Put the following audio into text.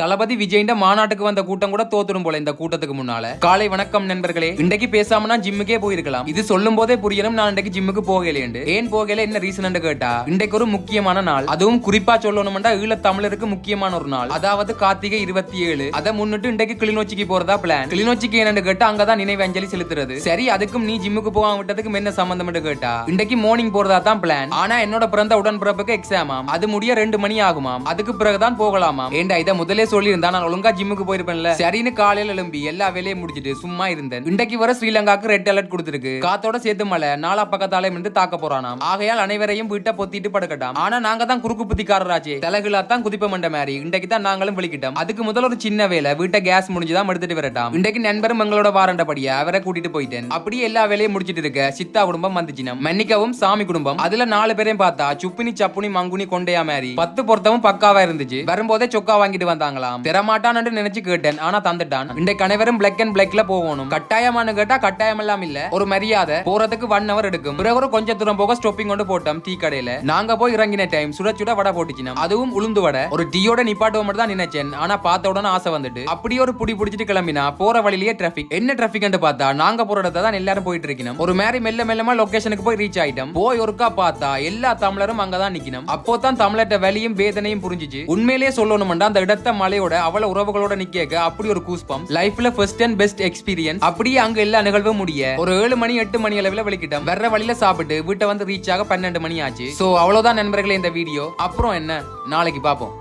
தளபதி விஜயின் மாநாட்டுக்கு வந்த கூட்டம் கூட தோத்துடும் போல இந்த கூட்டத்துக்கு முன்னால. காலை வணக்கம் நண்பர்களே. இன்றைக்கு பேசாம நான் ஜிம்முக்கே போயிருக்கலாம். இது சொல்லும் போதே புரியணும் நான் இன்றைக்கு ஜிம்முக்கு போகலேண்டு ஏன் போகல? என்ன ரீசன் கேட்டா இன்றைக்கு ஒரு முக்கியமான நாள். அதுவும் குறிப்பா சொல்லணும்டா ஈழ தமிழருக்கு முக்கியமான ஒரு நாள். அதாவது கார்த்திகை இருபத்தி ஏழு அதை முன்னிட்டு இன்றைக்கு கிளிநொச்சிக்கு போறதா பிளான் கிளிநொச்சிக்கு என்னன்னு கேட்டா அங்கதான் நினைவு அஞ்சலி செலுத்துறது. சரி அதுக்கும் நீ ஜிம்முக்கு போகாம விட்டதுக்கு என்ன சம்பந்தம் கேட்டா இன்றைக்கு மார்னிங் போறதா தான் பிளான் ஆனா என்னோட பிறந்த உடன்பிறப்புக்கு எக்ஸாமாம் அது முடிய ரெண்டு மணி ஆகுமாம். அதுக்கு பிறகுதான் போகலாமாம். ஏண்டா இதை முதலே சொல்லியிருந்தா நான் ஒழுங்கா ஜிம்முக்கு போயிருப்பேன்ல. சரின்னு காலையில எழும்பி எல்லா வேலையும் முடிச்சிட்டு சும்மா இருந்தேன். இன்றைக்கு வர ஸ்ரீலங்காக்கு ரெட் அலர்ட் கொடுத்திருக்கு. காத்தோட சேர்த்து மலை நாலா பக்கத்தாலே இருந்து தாக்க போறானாம். ஆகையால் அனைவரையும் வீட்டை பொத்திட்டு படுக்கட்டாம். ஆனா நாங்க தான் குறுக்கு புத்திக்காரராச்சே. தலைகளா தான் குதிப்ப மண்ட மாதிரி. இன்றைக்கு தான் நாங்களும் விழிக்கிட்டோம். அதுக்கு முதல்ல ஒரு சின்ன வேலை வீட்டை கேஸ் முடிஞ்சுதான் எடுத்துட்டு வரட்டாம். இன்றைக்கு நண்பரும் எங்களோட வாரண்டபடியா அவரை கூட்டிட்டு போயிட்டேன். அப்படியே எல்லா வேலையும் முடிச்சிட்டு இருக்க சித்தா குடும்பம் வந்துச்சினம். மன்னிக்கவும் சாமி குடும்பம். அதுல நாலு பேரையும் பார்த்தா சுப்பினி சப்புனி மங்குனி கொண்டையா மாதிரி. பத்து பொருத்தமும் பக்காவா இருந்துச்சு. வரும்போதே சொக்கா வாங்கிட்டு வந்தாங்க தரமாட்டான் தரமாட்டான்னு நினைச்சு கேட்டேன் ஆனா தந்துட்டான். இன்றைக்கு அனைவரும் பிளாக் அண்ட் பிளாக்ல போகணும். கட்டாயமானு கேட்டா கட்டாயம் எல்லாம் இல்ல. ஒரு மரியாதை. போறதுக்கு ஒன் ஹவர் எடுக்கும். பிறகு கொஞ்ச தூரம் போக ஸ்டாப்பிங் கொண்டு போட்டோம் டீ கடையில. நாங்க போய் இறங்கின டைம் சுட சுட வடை போட்டுச்சினம். அதுவும் உளுந்து வடை. ஒரு டீயோட நிப்பாட்டுவோம் மட்டும் தான் நினைச்சேன். ஆனா பார்த்த உடனே ஆசை வந்துட்டு அப்படியே ஒரு புடி புடிச்சிட்டு கிளம்பினா போற வழியிலேயே டிராபிக் என்ன டிராபிக் பார்த்தா நாங்க போற இடத்த தான் எல்லாரும் போயிட்டு இருக்கணும். ஒரு மாதிரி மெல்ல மெல்லமா லொகேஷனுக்கு போய் ரீச் ஆயிட்டோம். போய் ஒருக்கா பார்த்தா எல்லா தமிழரும் அங்கதான் நிக்கணும். அப்போ தான் தமிழர்ட்ட வலியும் வேதனையும் புரிஞ்சுச்சு. உண்மையிலேயே சொல்லணும்டா அந்த இடத்த மலையோட அவள உறவுகளோட நிக்க அப்படி ஒரு கூஸ்பம் லைஃப்ல ஃபர்ஸ்ட் அண்ட் பெஸ்ட் எக்ஸ்பீரியன்ஸ் அப்படியே அங்க எல்லா நிகழ்வும் முடிய ஒரு ஏழு மணி எட்டு மணி அளவில் வெளிக்கிட்டோம் வர்ற வழியில சாப்பிட்டு வீட்டை வந்து ரீச் ஆக பன்னெண்டு மணி ஆச்சு. சோ அவ்வளவுதான் நண்பர்களே இந்த வீடியோ அப்புறம் என்ன? நாளைக்கு பார்ப்போம்.